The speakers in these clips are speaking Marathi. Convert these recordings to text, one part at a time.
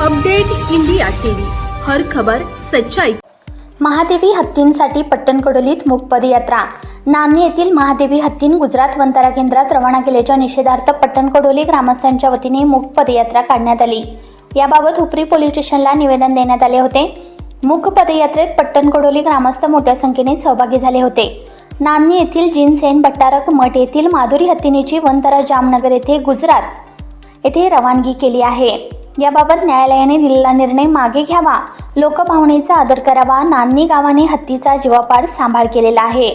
Update India TV. हर खबर सच्चाई. महादेवी हत्तींसाठी पट्टणकडोलीत मूक पदयात्रा. नांदी येथील महादेवी हत्तीन गुजरात वंतारा केंद्रात रवाना केल्याच्या निषेधार्थ पट्टणकडोली ग्रामस्थांच्या वतीने मूक पदयात्रा काढण्यात आली. याबाबत हुपरी पोलीस स्टेशनला निवेदन देण्यात आले होते. मूक पदयात्रेत पट्टणकडोली ग्रामस्थ मोठ्या संख्येने सहभागी झाले होते. नांदी येथील जिनसेन भट्टारक मठ येथील माधुरी हत्तीनीची वंतारा जामनगर येथे गुजरात येथे रवानगी केली आहे. याबाबत न्यायालयाने दिलेला निर्णय मागे घ्यावा. लोकभावनेचा आदर करावा. नान्नी गावाने हत्तीचा जीवापाड सांभाळ केलेला आहे.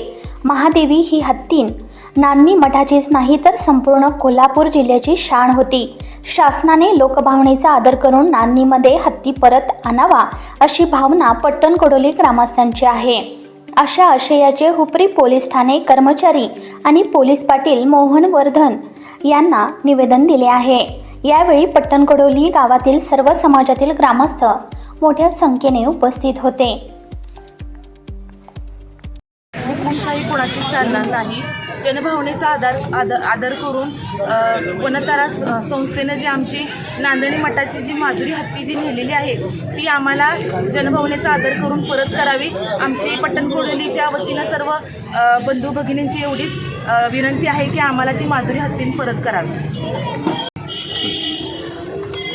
महादेवी ही हत्तीन नान्नी मठाचीच नाही तर संपूर्ण कोल्हापूर जिल्ह्याची शान होती. शासनाने लोकभावनेचा आदर करून नान्नीमध्ये हत्ती परत आणावा अशी भावना पट्टणकडोली ग्रामस्थांची आहे. अशा आशयाचे हुपरी पोलीस ठाणे कर्मचारी आणि पोलीस पाटील मोहन वर्धन यांना निवेदन दिले आहे. यावेळी पट्टणकडोली गावातील सर्व समाजातील ग्रामस्थ मोठ्या संख्येने उपस्थित होते. हुकुमशाही कोणाची चालणार नाही. जनभावनेचा आधार आदर आदर करून वनतारा संस्थेनं जी आमची नांदणी मठाची जी माधुरी हत्ती जी नेलेली आहे ती आम्हाला जनभावनेचा आदर करून परत करावी. आमची पट्टणकोडलीच्या वतीनं सर्व बंधू भगिनींची एवढीच विनंती आहे की आम्हाला ती माधुरी हत्तीन परत करावी.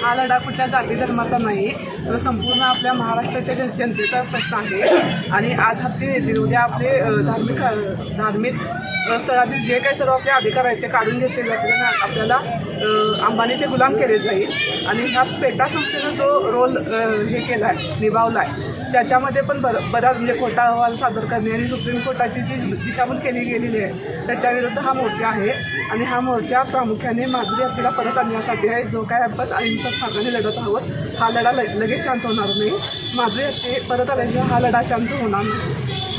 हा लढा कुठल्या जाती धर्माचा नाही तर संपूर्ण आपल्या महाराष्ट्राच्या जन जनतेचा प्रश्न आहे. आणि आज हत्ती येतील. उद्या आपले धार्मिक धार्मिक स्थळातील जे काही सर्व आपले अधिकार आहेत ते काढून घेतले. आपल्याला आपल्याला अंबानीचे गुलाम केले जाईल. आणि ह्या पेटा संस्थेनं जो रोल हे केला आहे निभावला आहे त्याच्यामध्ये पण बर बराच म्हणजे खोटा अहवाल सादर करणे आणि सुप्रीम कोर्टाची जी दिशाभूल केली गेलेली आहे त्याच्याविरुद्ध हा मोर्चा आहे. आणि हा मोर्चा प्रामुख्याने माधुरी आपल्याला परत आणण्यासाठी आहे. जो काय आपण अहिंसक मार्गाने लढत आहोत हा लढा लगेच शांत होणार नाही. माझे हत्ती परत आल्याशिवाय हा लढा शांत होणार नाही.